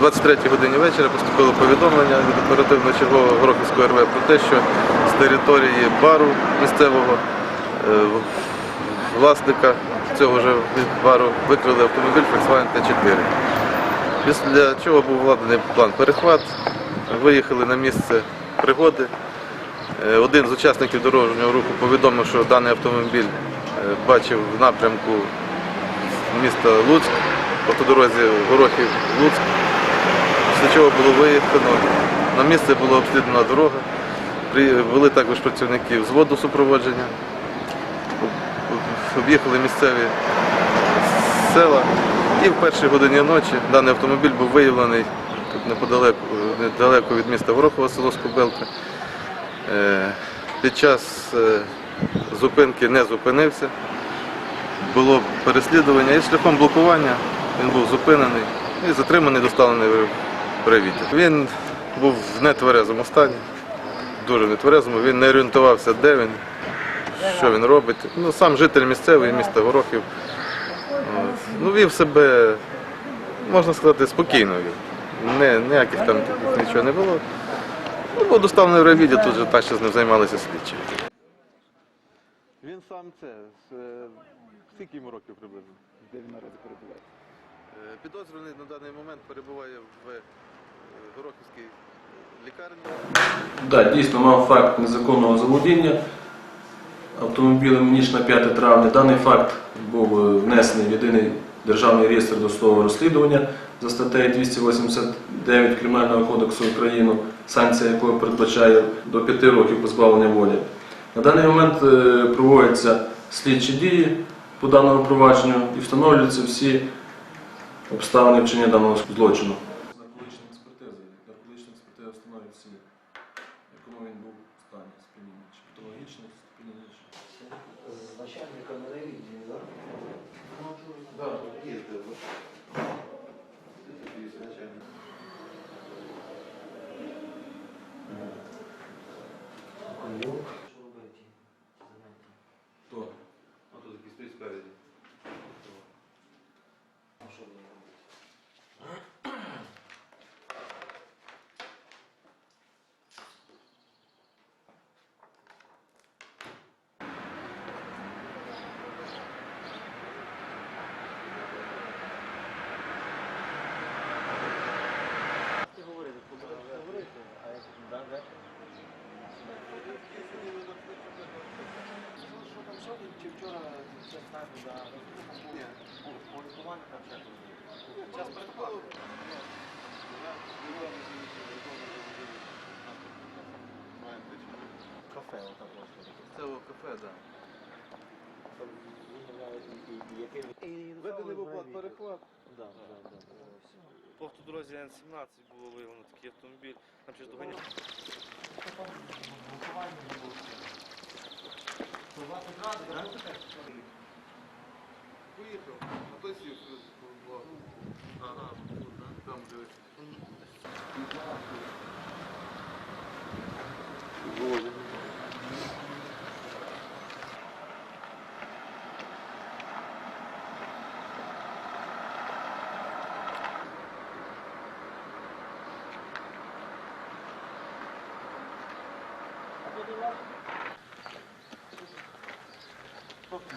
23 годині вечора поступило повідомлення від оперативно-чергового Горохівського РВ про те, що з території бару місцевого е, власника цього ж бару викрили автомобіль Volkswagen T4. Після чого був владений план перехват, виїхали на місце пригоди. Е, Один з учасників дорожнього руху повідомив, що даний автомобіль е, бачив в напрямку міста Луцьк, по автодорозі Горохів-Луцьк, після чого було виїхано. На місце була обслідувана дорога, Привели також працівників зводу супроводження, об'їхали місцеві села. І в першій годині ночі даний автомобіль був виявлений тут неподалеку, недалеко від міста Горохова, село Скобелка. Е, Під час е, зупинки не зупинився, було переслідування і шляхом блокування він був зупинений і затриманий, доставлений в. Він був в нетверезому стані, дуже нетверезому, він не орієнтувався, де він, що він робить. Ну, сам житель місцевий, міста Горохів. Ну, вів себе, можна сказати, спокійно. Не, ніяких там таких нічого не було. Ну, був доставлений в райвідділ, тут же так що з ним займалися слідчі. Він сам це, скільки йому років приблизно? Де він наразі перебуває? Е, Підозрюваний на даний момент перебуває в е, Горохівській лікарні. Да, дійсно мав факт незаконного заволодіння автомобілем ніж на 5 травня. Даний факт був е, внесений в єдиний державний реєстр досудового розслідування за статтею 289 Кримінального кодексу України, санкція якої передбачає до 5 років позбавлення волі. На даний момент е, проводяться слідчі дії по даному провадженню і встановлюються всі обставини вчинення даного злочину. Всі, в якому він був в стані сп'яніння. Чи патологічний, чи сп'яніння. чи- Начальника на ревізії, так? Да, їздив. Що робити? Хто? А тут якийсь стоїть спереді. А що мені робити? Ти говорити, побудеш говорити, а як да, да? Що там сьогодні чи вчора це ставили за полікування там ще щось? Час передбачив. Кафе отак ось. Це о, кафе, так. Введений в оплат перехват. Да, да, да. По автодорозі Н-17 було виявлено такий автомобіль. Там щось доганяв. Поїхав, а той сів в блок. Ага, там дивись.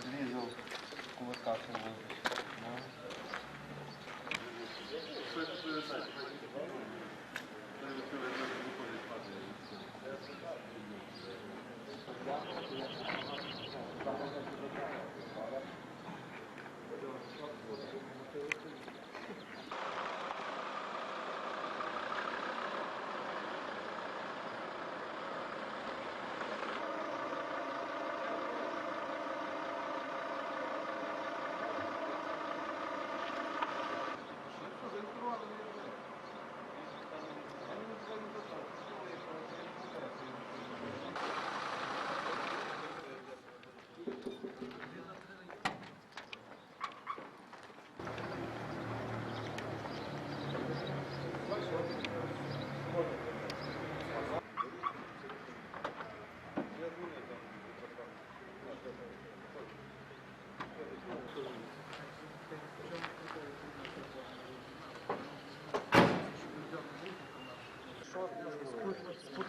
Зрізав colocar pelo não.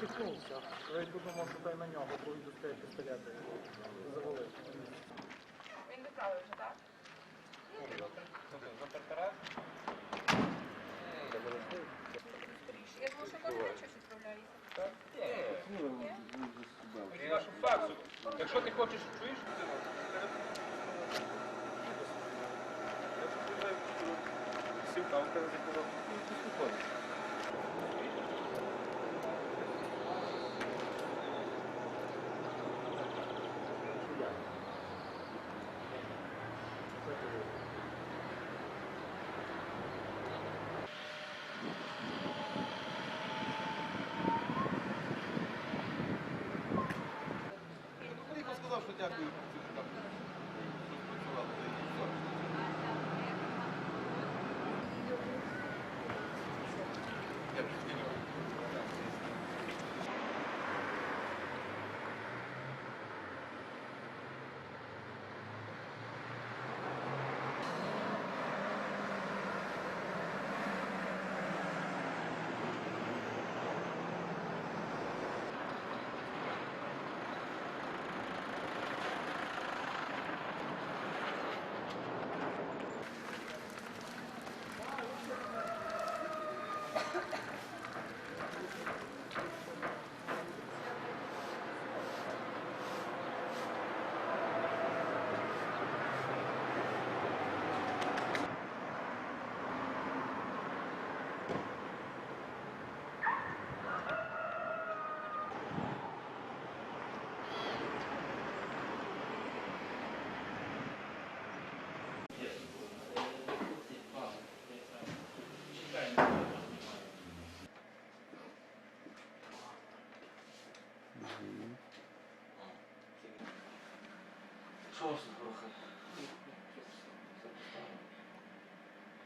Потихнувся. Я подумав, що той на нього, бо він достає пістолети. Завалив. Він відправив вже, так? Я думаю, що кожен щось відправляється. Нашу факсу. Якщо ти хочеш, чуєш? Сів там, каже, заказав. Сказав, що дякую.